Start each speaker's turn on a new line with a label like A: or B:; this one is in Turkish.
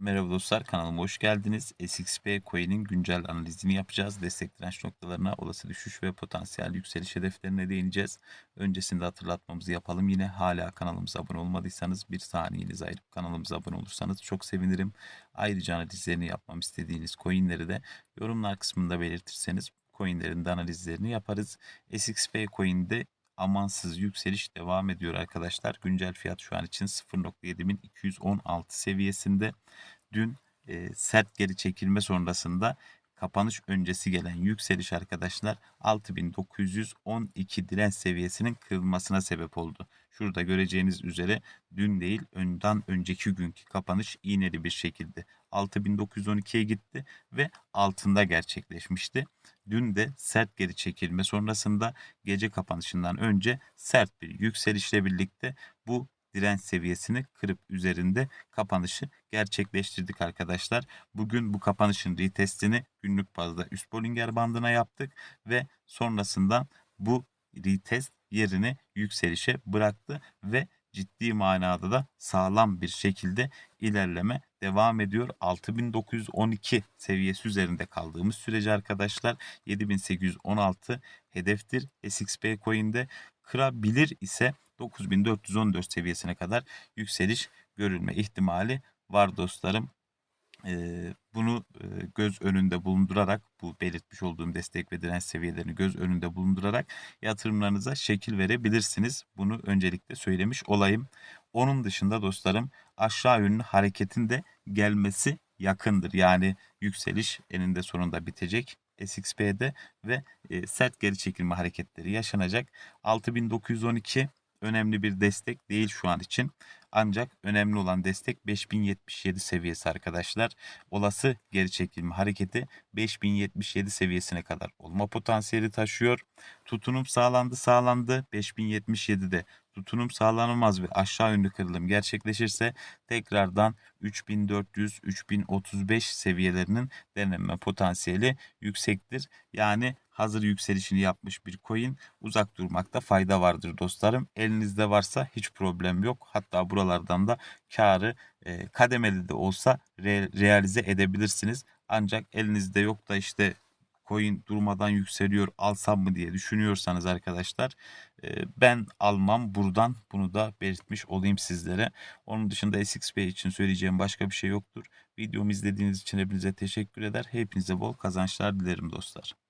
A: Merhaba dostlar kanalıma hoş geldiniz. SXP Coin'in güncel analizini yapacağız. Destek direnç noktalarına, olası düşüş ve potansiyel yükseliş hedeflerine değineceğiz. Öncesinde hatırlatmamızı yapalım. Yine hala kanalımıza abone olmadıysanız bir saniyenizi ayırıp kanalımıza abone olursanız çok sevinirim. Ayrıca analizlerini yapmam istediğiniz coinleri de yorumlar kısmında belirtirseniz coinlerin de analizlerini yaparız. SXP Coin'de amansız yükseliş devam ediyor arkadaşlar. Güncel fiyat şu an için 0.7216 seviyesinde. Dün e, sert geri çekilme sonrasında kapanış öncesi gelen yükseliş arkadaşlar 6912 direnç seviyesinin kırılmasına sebep oldu. Şurada göreceğiniz üzere dün değil önden önceki günkü kapanış iğneli bir şekilde 6912'ye gitti ve altında gerçekleşmişti. Dün de sert geri çekilme sonrasında gece kapanışından önce sert bir yükselişle birlikte bu direnç seviyesini kırıp üzerinde kapanışı gerçekleştirdik arkadaşlar. Bugün bu kapanışın retestini günlük bazda üst Bollinger bandına yaptık ve sonrasında bu retest yerini yükselişe bıraktı ve ciddi manada da sağlam bir şekilde ilerleme devam ediyor. 6912 seviyesi üzerinde kaldığımız sürece arkadaşlar 7816 hedeftir. SXP coin'de kırabilir ise 9414 seviyesine kadar yükseliş görülme ihtimali var dostlarım. Bunu göz önünde bulundurarak bu belirtmiş olduğum destek ve direnç seviyelerini göz önünde bulundurarak yatırımlarınıza şekil verebilirsiniz. Bunu öncelikle söylemiş olayım. Onun dışında dostlarım aşağı yönlü hareketin de gelmesi yakındır. Yani yükseliş eninde sonunda bitecek. SXP'de ve sert geri çekilme hareketleri yaşanacak. 6912 önemli bir destek değil şu an için. Ancak önemli olan destek 5077 seviyesi arkadaşlar. Olası geri çekilme hareketi 5077 seviyesine kadar olma potansiyeli taşıyor. Tutunum sağlandı sağlandı. 5077'de tutunum sağlanamaz ve aşağı yönlü kırılım gerçekleşirse tekrardan 3400-3035 seviyelerinin denenme potansiyeli yüksektir. Yani hazır yükselişini yapmış bir coin uzak durmakta fayda vardır dostlarım. Elinizde varsa hiç problem yok. Hatta buralardan da karı e, kademeli de olsa re, realize edebilirsiniz. Ancak elinizde yok da işte coin durmadan yükseliyor alsam mı diye düşünüyorsanız arkadaşlar e, ben almam buradan bunu da belirtmiş olayım sizlere. Onun dışında SXP için söyleyeceğim başka bir şey yoktur. Videomu izlediğiniz için hepinize teşekkür eder. Hepinize bol kazançlar dilerim dostlar.